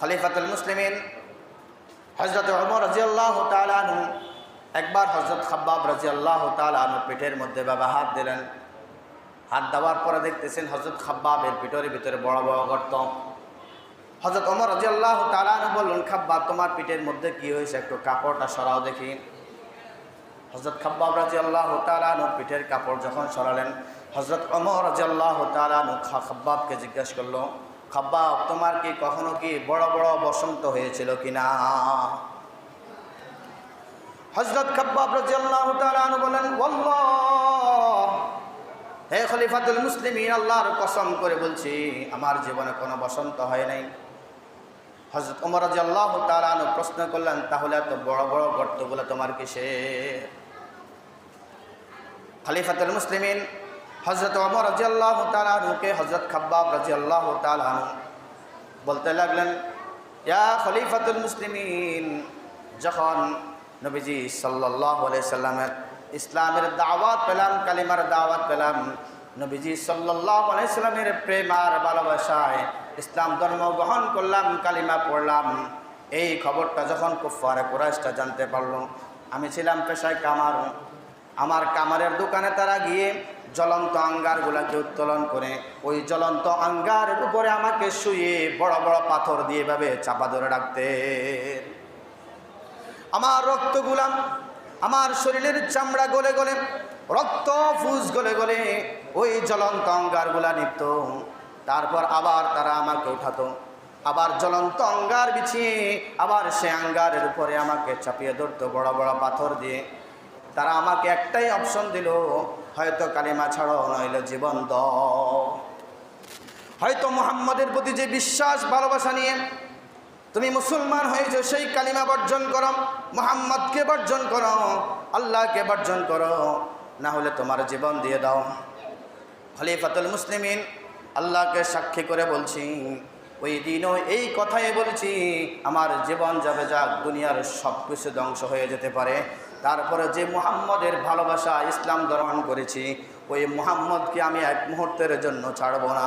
খলিফাতুল মুসলিমিন হজরত অমর রাজিয়াল্লাহ তালানু একবার হজরত খাব্বাব রাজিয়াল্লাহ তালানু পেটের মধ্যে বাবা হাত দিলেন। হাত দেওয়ার পরে দেখতেছেন হজরত খাব্বাবের পিঠের ভিতরে বড় বড় গর্ত। হজরত অমর রাজিয়াল্লাহ তালানু বললেন, খাব্বাব, তোমার পিঠের মধ্যে কি হয়েছে? একটু কাপড়টা সরাও দেখি। হজরত খাব্বাব রাজি আল্লাহ তালানু পিঠের কাপড় যখন সরালেন হজরত অমর রাজি আল্লাহ তালানু খাব্বাবকে জিজ্ঞাসা করল খাব্বাব তোমার কি কখনো কি বড় বড় বসন্ত হয়েছিল কিনা? হজরত খাব্বাব রাজি আল্লাহ তালানু বলেন "ওয়াল্লাহ, হে খলিফাতুল মুসলিমিন আল্লাহর কসম করে বলছি আমার জীবনে কোনো বসন্ত হয় নাই। হজরত ওমর রাজি আল্লাহ তালানু প্রশ্ন করলেন তাহলে এত বড় বড় গর্তগুলো তোমার কিসের? খলিফাতুল মুসলিমিন হজরত ওমর রাজি আল্লাহ তালানুকে হজরত খাব্বাব রাজি আল্লাহ তালানু বলতে লাগলেন, ইয়া খলিফাতুল মুসলিমিন, যখন নবীজি সাল্লাহ সাল্লামের ইসলামের দাওয়াত পেলাম, কালিমার দাওয়াত পেলাম, নবীজি সাল্লাহ সাল্লামের প্রেম আর ভালোবাসায় ইসলাম ধর্ম গ্রহণ করলাম, কালিমা পড়লাম। এই খবরটা যখন কুফারে কুরাইশটা জানতে পারল, আমি ছিলাম পেশায় কামার। আমার কামারের দোকানে তারা গিয়ে জ্বলন্ত আঙ্গারগুলাকে উত্তোলন করে, ওই জ্বলন্ত আঙ্গারের উপরে আমাকে শুয়ে বড় বড় পাথর দিয়ে ভাবে চাপা ধরে রাখতে। আমার রক্তগুলাম আমার শরীরের চামড়া গলে গলে, রক্ত ফুস গলে গলে ওই জ্বলন্ত অঙ্গারগুলা নিত তারপর আবার তারা আমাকে উঠাতো। আবার জ্বলন্ত অঙ্গার বিছিয়ে, আবার সে আঙ্গারের উপরে আমাকে চাপিয়ে ধরতো বড় বড় পাথর দিয়ে। তারা আমাকে একটাই অপশন দিল হয়তো কালিমা ছাড়ো নইলে জীবন দাও হয়তো মোহাম্মদের প্রতি যে বিশ্বাস, ভালোবাসা নিয়ে তুমি মুসলমান হয়েছো, সেই কালিমা বর্জন করো, মোহাম্মদকে বর্জন করো, আল্লাহকে বর্জন করো, না হলে তোমার জীবন দিয়ে দাও। খলিফাতুল মুসলিমিন, আল্লাহকে সাক্ষী করে বলছি, ওই দিনও এই কথাই বলছি, আমার জীবন যাবে যাক, দুনিয়ার সব কিছু ধ্বংস হয়ে যেতে পারে। তারপরে যে মুহাম্মদের ভালোবাসা ইসলাম গ্রহণ করেছি, ওই মুহাম্মদকে আমি এক মুহূর্তের জন্য ছাড়ব না।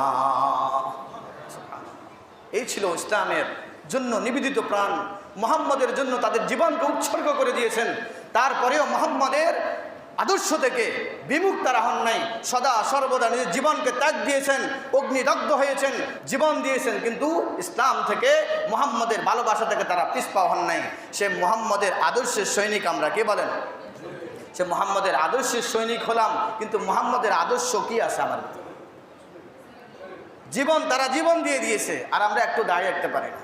এই ছিল ইসলামের জন্য নিবেদিত প্রাণ। মোহাম্মদের জন্য তাদের জীবনকে উৎসর্গ করে দিয়েছেন। তারপরেও মোহাম্মদের আদর্শ থেকে বিমুখ তারা হন নাই। সদা সর্বদা নিজের জীবনকে ত্যাগ দিয়েছেন, অগ্নিদগ্ধ হয়েছেন, জীবন দিয়েছেন, কিন্তু ইসলাম থেকে মোহাম্মদের ভালোবাসা থেকে তারা পিসপা হন নাই। সে মোহাম্মদের আদর্শের সৈনিক আমরা কে বলেন? সে মোহাম্মদের আদর্শের সৈনিক হলাম, কিন্তু মোহাম্মদের আদর্শ কি আছে আমার জীবন তারা জীবন দিয়ে দিয়েছে, আর আমরা একটু দাঁড়িয়ে রাখতে পারি না।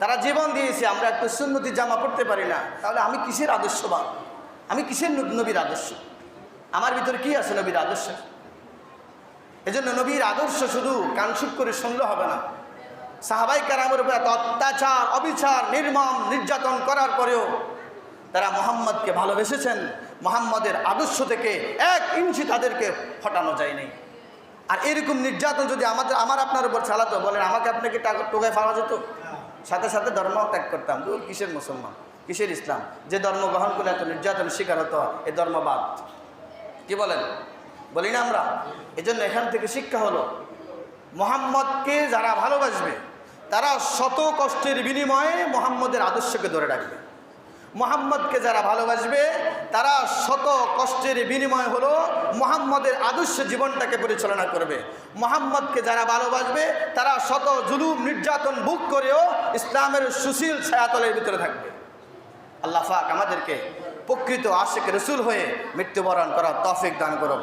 তারা জীবন দিয়েছে, আমরা একটু সুন্নতি জামা পড়তে পারি না, তাহলে আমি কিসের আদর্শবান? আমি কিসের নবীর আদর্শ? আমার ভিতরে কি আছে নবীর আদর্শ? এজন্য নবীর আদর্শ শুধু কানসুপ করে শুনলে হবে না। সাহাবাই কারামের উপর এত অত্যাচার, অবিচার, নির্মম, নির্যাতন করার পরেও তারা মোহাম্মদকে ভালোবেসেছেন, মোহাম্মদের আদর্শ থেকে এক ইঞ্চি তাদেরকে হটানো যায়নি। আর এরকম নির্যাতন যদি আমাদের আমার আপনার উপর চালাতো, বলেন, আমাকে আপনাকে টাকা টোকায় পাওয়া যেত? সাথে সাথে ধর্ম ত্যাগ করতাম। কিসের মুসলমান? কিসের ইসলাম? যে ধর্ম গ্রহণ করলে এত নির্যাতন শিকার হতো, এ ধর্মবাদ। কি বলেন? বলি না আমরা? এজন্য এখান থেকে শিক্ষা হলো, মোহাম্মদকে যারা ভালোবাসবে, তারা শত কষ্টের বিনিময়ে মোহাম্মদের আদর্শকে ধরে রাখবে। মোহাম্মদকে যারা ভালোবাসবে, তারা শত কষ্টের বিনিময় হলো মোহাম্মদের আদর্শ জীবনটাকে পরিচালনা করবে। মোহাম্মদকে যারা ভালোবাসবে, তারা শত জুলুম, নির্যাতন বুক করেও ইসলামের সুশীল ছায়াতলের ভিতরে থাকবে। আল্লাহ আমাদেরকে প্রকৃত আশেখ রসুল হয়ে মৃত্যুবরণ করার তফিক দান করো